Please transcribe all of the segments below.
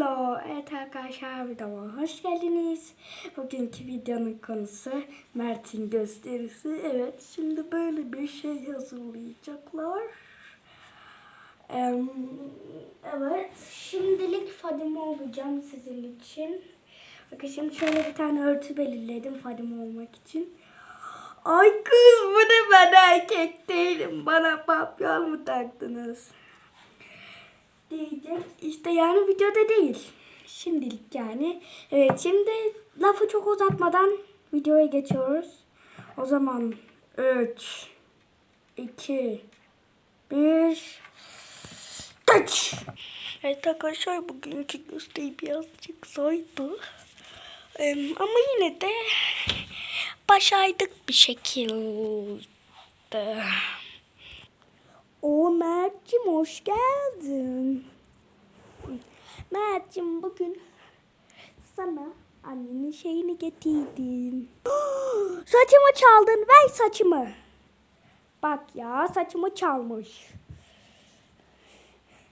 Hello, evet arkadaşlar videoma hoş geldiniz. Bugünkü videonun konusu Mert'in gösterisi. Evet, şimdi böyle bir şey hazırlayacaklar. Evet, şimdilik Fadime olacağım sizin için. Bakın şimdi şöyle bir tane örtü belirledim Fadime olmak için. Ay kız bu ne ben erkek değilim. Bana papyon mu taktınız? Diyecek. İşte yani videoda değil. Şimdilik yani. Evet şimdi lafı çok uzatmadan videoya geçiyoruz. O zaman 3 2 1 Kaç. Evet arkadaşlar bugünkü gösteri birazcık zordu. Ama yine de başardık bir şekilde. O Mert'cim hoş geldin. Mert'cim bugün sana annenin şeyini getirdim. saçımı çaldın ver saçımı. Bak ya saçımı çalmış.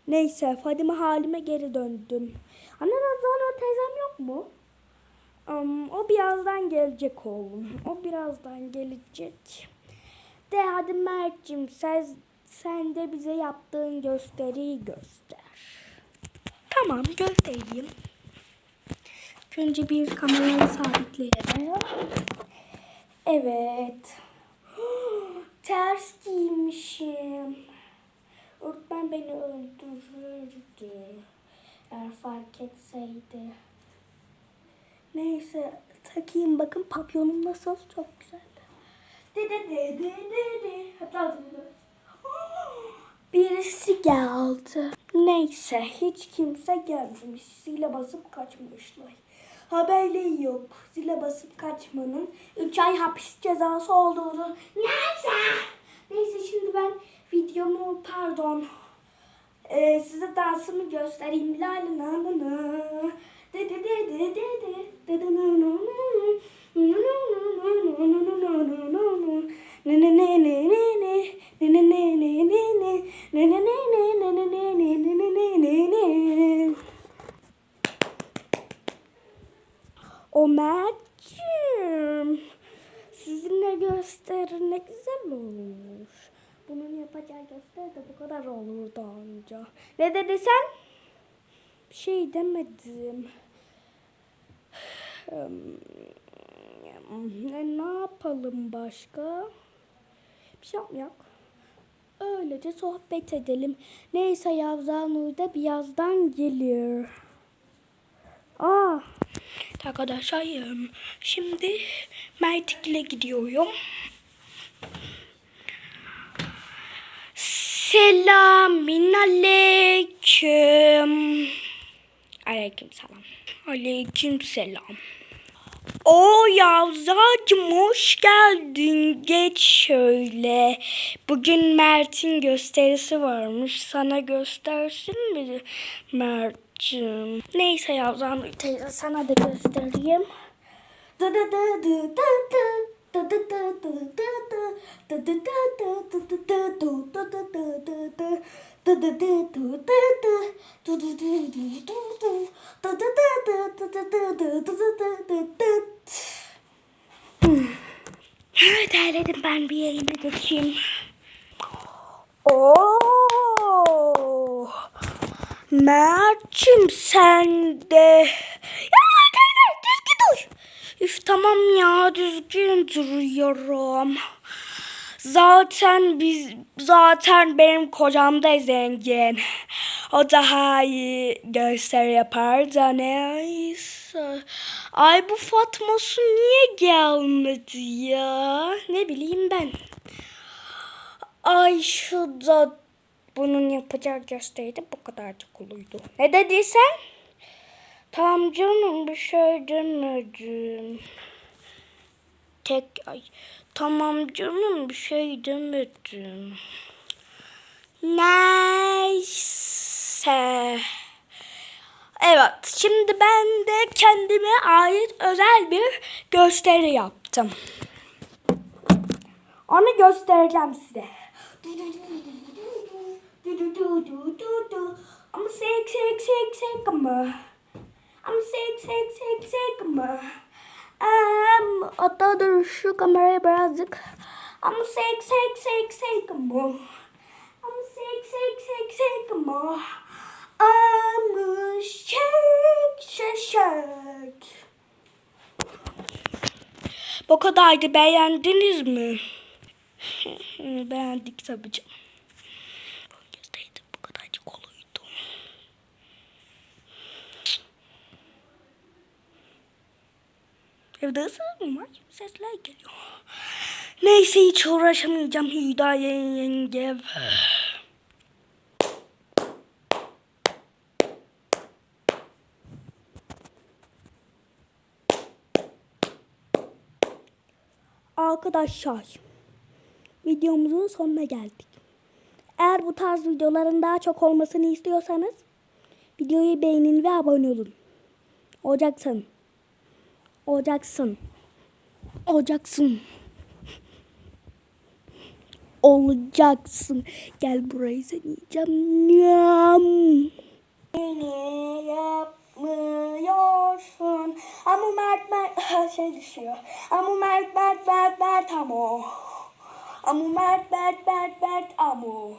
Neyse Fadime halime geri döndüm. Anne Nazan teyzem yok mu? Um, o birazdan gelecek oğlum. O birazdan gelecek. De hadi Mert'cim sen, sen de bize yaptığın gösteriyi göster. Tamam göstereyim. Önce bir kamerayı sabitleyelim. Evet. Ters giymişim. Öğretmen beni öldürürdü. Eğer fark etseydi. Neyse takayım bakın papyonum nasıl çok güzel. De de de de de de. Hatta. Birisi geldi. Neyse hiç kimse gelmemiş. Zile basıp kaçmışlar. Haberleri yok. Zile basıp kaçmanın 3 ay hapis cezası olduğunu. Neyse. Neyse şimdi ben videomu pardon. Ee, size dansımı göstereyim. La la la la. De de de de de de. De de de de ne ne ne ne ne ne ne Gösteri ne güzel olur. Bunun yapacağı gösteri de bu kadar olur daha. Ne dedi sen? Bir şey demedim. Ne, ne yapalım başka? Bir şey yok. Öylece sohbet edelim. Neyse Yavzan Nur da birazdan gelir. Aa. Arkadaşlar şimdi Mertik'le gidiyorum. Selamün aleyküm. Aleyküm selam. Aleyküm selam. O Yavzacım hoş geldin. Geç şöyle. Bugün Mert'in gösterisi varmış. Sana göstersin mi Babacığım. Neyse Yavzan teyze sana da göstereyim. Dı dı dı dı dı dı. Evet, terledim ben bir yerine geçeyim. Oo. Mert'cim sen de. Ya teyze düzgün dur. Üf tamam ya düzgün duruyorum. Zaten biz zaten benim kocam da zengin. O daha iyi gösteri yapar da neyse. Ay bu Fatma'sı niye gelmedi ya? Ne bileyim ben. Ay şu da bunun yapacağı gösteriydi bu kadarcık oluydu. Ne dediysen? Tamam canım bir şey demedim. Tek ay. Tamam canım bir şey demedim. Neyse. Evet şimdi ben de kendime ait özel bir gösteri yaptım. Onu göstereceğim size. Ama sek sek sek sek ama. I'm sick sick sick sick mı? Um, hatta dur şu kamerayı birazcık. I'm sick sick sick sick mı? I'm sick sick sick sick mı? I'm sick sick sick. Bu kadardı beğendiniz mi? Beğendik tabii canım. Bölgeseydi bu kadarcık oluydu. Evde ısır mı var? Sesler geliyor. Neyse hiç uğraşamayacağım Hüdaye yenge. Arkadaşlar videomuzun sonuna geldik. Eğer bu tarz videoların daha çok olmasını istiyorsanız videoyu beğenin ve abone olun. Olacaksın. Olacaksın. Olacaksın. Olacaksın. Gel burayı seni yiyeceğim. Beni yapmıyorsun. Ama Mert Mert şey düşüyor. Ama Mert Mert Mert Mert amo. Ama Mert Mert Mert Mert amo.